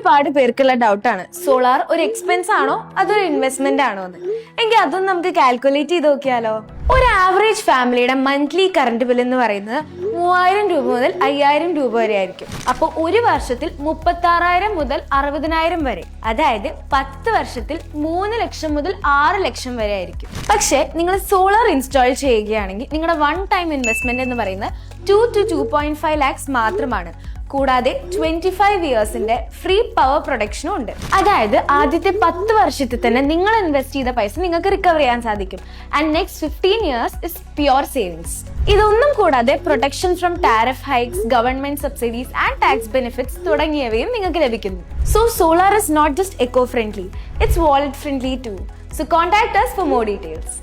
ഒരുപാട് പേർക്കുള്ള ഡൗട്ടാണ് സോളാർ ഒരു എക്സ്പെൻസ് ആണോ? അതൊരു ഇൻവെസ്റ്റ്മെന്റ് ആണോ എന്ന്. എങ്കിൽ അതും നമുക്ക് കാൽക്കുലേറ്റ് ചെയ്ത് നോക്കിയാലോ. ഒരു ആവറേജ് ഫാമിലിയുടെ മന്ത്ലി കറണ്ട് ബിൽ എന്ന് പറയുന്നത് മൂവായിരം രൂപ മുതൽ അയ്യായിരം രൂപ വരെ ആയിരിക്കും. അപ്പോൾ ഒരു വർഷത്തിൽ മുപ്പത്തി ആറായിരം മുതൽ അറുപതിനായിരം വരെ. അതായത് പത്ത് വർഷത്തിൽ മൂന്ന് ലക്ഷം മുതൽ ആറ് ലക്ഷം വരെ ആയിരിക്കും. പക്ഷേ നിങ്ങൾ സോളാർ ഇൻസ്റ്റാൾ ചെയ്യുകയാണെങ്കിൽ നിങ്ങളുടെ വൺ ടൈം ഇൻവെസ്റ്റ്മെന്റ് എന്ന് പറയുന്നത് two two two point five lakhs മാത്രമാണ്. കൂടാതെ ട്വന്റി ഫൈവ് ഇയേഴ്സിന്റെ ഫ്രീ പവർ പ്രൊഡക്ഷനും ഉണ്ട്. അതായത് ആദ്യത്തെ പത്ത് വർഷത്തിൽ തന്നെ നിങ്ങൾ ഇൻവെസ്റ്റ് ചെയ്ത പൈസ നിങ്ങൾക്ക് റിക്കവർ ചെയ്യാൻ സാധിക്കും. And next fifteen years is pure savings ഇതൊന്നും കൂടാതെ protection from tariff hikes government subsidies and tax benefits തുടങ്ങിയവയും നിങ്ങൾക്ക് ലഭിക്കുന്നു. So solar is not just eco friendly it's wallet friendly too so contact for more details